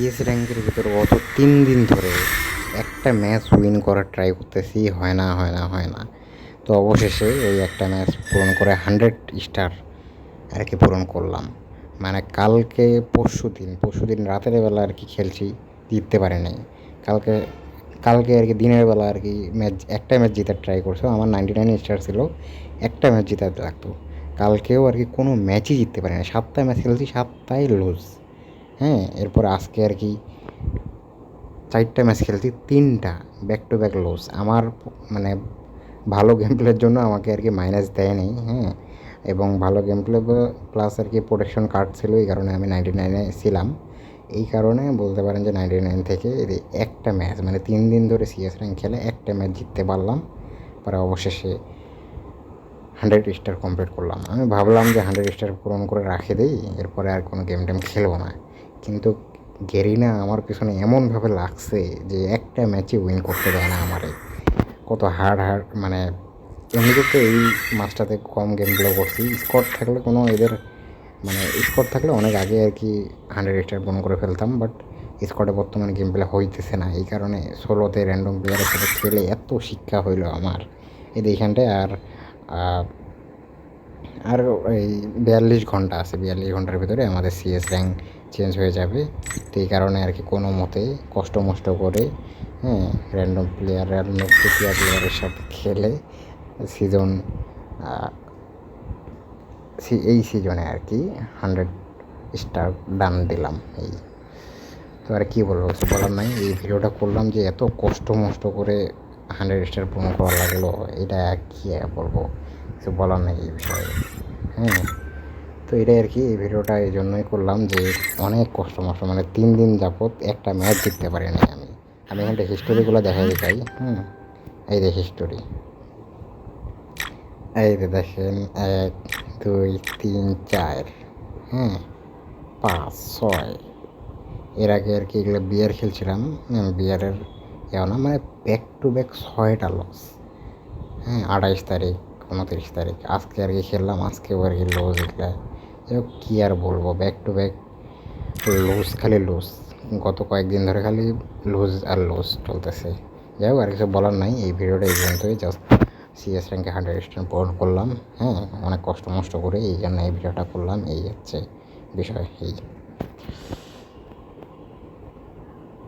CS র্যাঙ্কের ভিতরে গত তিন দিন ধরে একটা ম্যাচ উইন করার ট্রাই করতেছি, হয় না হয় না হয় না। তো অবশেষে ওই একটা ম্যাচ পূরণ করে হান্ড্রেড স্টার আর কি পূরণ করলাম। মানে কালকে পরশু দিন পরশু দিন রাতের বেলা আর কি খেলছি, জিততে পারে নাই। কালকে কালকে আর কি দিনের বেলা আর কি ম্যাচ, একটা ম্যাচ জেতার ট্রাই করছ, আমার নাইনটি নাইন স্টার ছিল, একটা ম্যাচ জেতাতে লাগতো। কালকেও আর কি কোনো ম্যাচই জিততে পারে না সাতটা ম্যাচ খেলছি, সাতটাই লুজ হ্যাঁ এরপর আজকে আর কি চারটা ম্যাচ খেলছি, তিনটা ব্যাক টু ব্যাক লস আমার মানে ভালো গেম প্লের জন্য আমাকে আর কি মাইনাস দেয়নি হ্যাঁ। এবং ভালো গেম প্লে প্লাস আর কি প্রোটেকশন কার্ড ছিল, এই কারণে আমি নাইনটি নাইনে ছিলাম। এই কারণে বলতে পারেন যে নাইনটি নাইন থেকে একটা ম্যাচ মানে তিন দিন ধরে সিএস র্যাঙ্ক খেলে একটা ম্যাচ জিততে পারলাম। পরে অবশেষে হান্ড্রেড স্টার কমপ্লিট করলাম। আমি ভাবলাম যে হান্ড্রেড স্টার পূরণ করে রাখে দিই, এরপরে আর কোনো গেম টেম খেলব না। কিন্তু গেরিনা আমার পিছনে এমনভাবে লাগছে যে একটা ম্যাচে উইন করতে দেয় না আমারে। কত হার্ড হার্ড মানে এমনিতে তো এই মাসটাতে কম গেমগুলো করছি। স্কট থাকলে কোনো এদের মানে স্কট থাকলে অনেক আগে আর কি হান্ড্রেড স্টার পূরণ করে ফেলতাম বাট স্কটে বর্তমানে গেম প্লে হইতেছে না। এই কারণে ষোলোতে র্যান্ডম প্লেয়ারের সাথে খেলে এত শিক্ষা হইল আমার। এই এইখানটায় আর আর এই বিয়াল্লিশ ঘণ্টা আছে। বিয়াল্লিশ ঘণ্টার ভিতরে আমাদের সিএস র্যাঙ্ক চেঞ্জ হয়ে যাবে। তো এই কারণে আর কি কোনো মতে কষ্ট মষ্ট করে হ্যাঁ র্যান্ডম প্লেয়ার র্যান্ডম প্লেয়ার প্লেয়ারের সাথে খেলে সিজন এই সিজনে আর কি হান্ড্রেড স্টার ডান দিলাম এই। তো আর কী বলব বলার নাই। এই ভিডিওটা করলাম যে এত কষ্ট মষ্ট করে হান্ড্রেড স্টার পূরণ করা লাগল, এটা কী বলব? কিছু বলার নেই এই বিষয়ে হ্যাঁ। তো এটাই আর কি, এই ভিডিওটা এই জন্যই করলাম যে অনেক কষ্ট মষ্ট মানে তিন দিন যাবত একটা ম্যাচ জিততে পারিনি আমি। আমি এখানটা হিস্টোরিগুলো দেখাই চাই হুম? এই যে হিস্টোরি এই যে দেখেন, এক, দুই, তিন, চার হ্যাঁ পাঁচ, ছয়। এর আগে আর কি এগুলো বিয়ার খেলছিলাম বিয়ারের ইয়ে না মানে ব্যাক টু ব্যাক ছয়টা লস হ্যাঁ আঠাইশ তারিখ, উনত্রিশ তারিখ, আজকে আর কি খেললাম আজকেও আর কি লস এগুলো। কী আর বলব ব্যাক টু ব্যাক লুজ খালি লুজ গত কয়েকদিন ধরে খালি লুজ আর লুজ চলতেছে। যাই হোক আর কিছু বলার নাই, এই ভিডিওটা এই পর্যন্তই। জাস্ট সিএস র্যাঙ্কে হান্ড্রেড স্ট্যান্ড পূরণ করলাম হ্যাঁ অনেক কষ্ট মষ্ট করে এই জন্য এই ভিডিওটা করলাম, এই হচ্ছে বিষয়, এই।